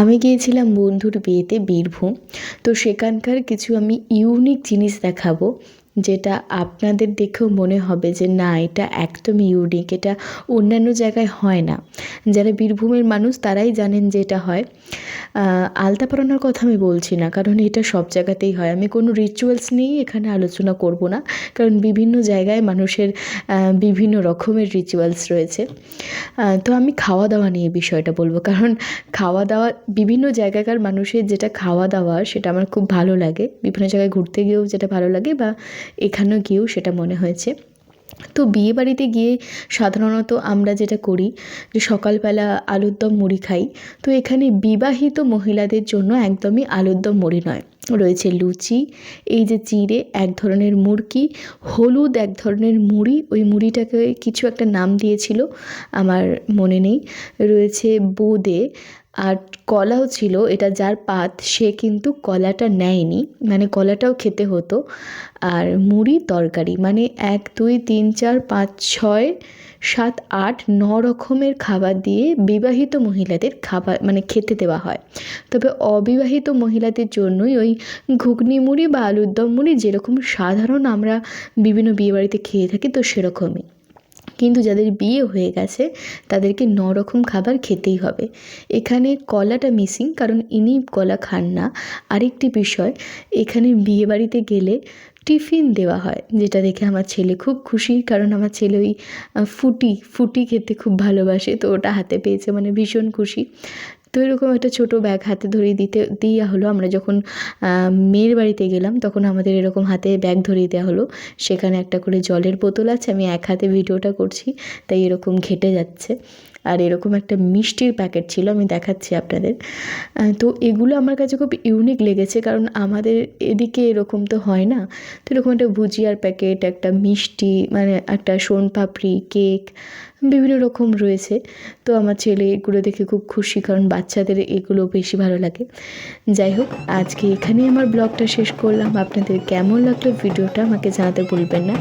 আমি গিয়েছিলাম বন্ধুর বিয়েতে বীরভূম। তো সেখানকার কিছু আমি ইউনিক জিনিস দেখাবো। যেটা আপনাদের দেখেও মনে হবে যে না, এটা একদমই ইউনিক এটা অন্যান্য জায়গায় হয় না। যারা বীরভূমের মানুষ তারাই জানেন যে এটা হয়। আলতা পরানোর কথা আমি বলছি না, কারণ এটা সব জায়গাতেই হয়। আমি কোনো রিচুয়ালস নিয়েই এখানে আলোচনা করব না, কারণ বিভিন্ন জায়গায় মানুষের বিভিন্ন রকমের রিচুয়ালস রয়েছে। তো আমি খাওয়া দাওয়া নিয়ে বিষয়টা বলব, কারণ খাওয়া দাওয়া বিভিন্ন জায়গাকার মানুষের যেটা খাওয়া দাওয়া সেটা আমার খুব ভালো লাগে। বিভিন্ন জায়গায় ঘুরতে গিয়েও যেটা ভালো লাগে বা এখানেও গিয়েও সেটা মনে হয়েছে। তো বিয়েবাড়িতে গিয়ে সাধারণত আমরা যেটা করি যে সকালবেলা আলুর দম মুড়ি খাই। তো এখানে বিবাহিত মহিলাদের জন্য একদমই আলুর দম মুড়ি নয়। রয়েছে লুচি, এই যে চিড়ে, এক ধরনের মুরকি, হলুদ, এক ধরনের মুড়ি, ওই মুড়িটাকে কিছু একটা নাম দিয়েছিল, আমার মনে নেই। রয়েছে বোঁদে আর কলাও ছিল, এটা যার পাত, সে কিন্তু কলাটা নেয়নি। মানে কলাটাও খেতে হতো। আর মুড়ি তরকারি মানে এক, দুই, তিন, চার, পাঁচ, ছয়, সাত, আট, ন রকমের খাবার দিয়ে বিবাহিত মহিলাদের খাবার মানে খেতে দেওয়া হয়। তবে অবিবাহিত মহিলাদের জন্যই ওই ঘুগনি মুড়ি বা আলুর দম মুড়ি যেরকম সাধারণ আমরা বিভিন্ন বিয়েবাড়িতে খেয়ে থাকি, তো সেরকমই। কিন্তু যাদের বিয়ে হয়ে গেছে, তাদেরকে নরকম রকম খাবার খেতেই হবে। এখানে কলাটা মিসিং কারণ ইনি কলা খান না। আরেকটি বিষয়, এখানে বিয়েবাড়িতে গেলে টিফিন দেওয়া হয়, যেটা দেখে আমার ছেলে খুব খুশি, কারণ আমার ছেলে ওই ফুটি ফুটি খেতে খুব ভালোবাসে, তো ওটা হাতে পেয়েছে মানে ভীষণ খুশি। তো এরকম একটা ছোটো ব্যাগ হাতে ধরিয়ে দিতে দেওয়া হলো। আমরা যখন মেয়ের বাড়িতে গেলাম, তখন আমাদের এরকম হাতে ব্যাগ ধরিয়ে দেওয়া হলো। সেখানে একটা করে জলের বোতল আছে, আমি এক হাতে ভিডিওটা করছি, তাই এরকম ঘেটে যাচ্ছে। আর এরকম একটা মিষ্টির প্যাকেট ছিল, আমি দেখাচ্ছি আপনাদের। তো এগুলো আমার কাছে খুব ইউনিক লেগেছে, কারণ আমাদের এদিকে এরকম তো হয় না। তো এরকম একটা ভুজিয়ার প্যাকেট একটা মিষ্টি মানে একটা সোনপাপড়ি কেক বিভিন্ন রকম রয়েছে। তো আমার ছেলে এগুলো দেখে খুব খুশি, কারণ বাচ্চাদের এগুলো বেশি ভালো লাগে। যাই হোক, আজকে এখানেই আমার ব্লগটা শেষ করলাম। আপনাদের কেমন লাগল ভিডিওটা আমাকে জানাতে ভুলবেন না।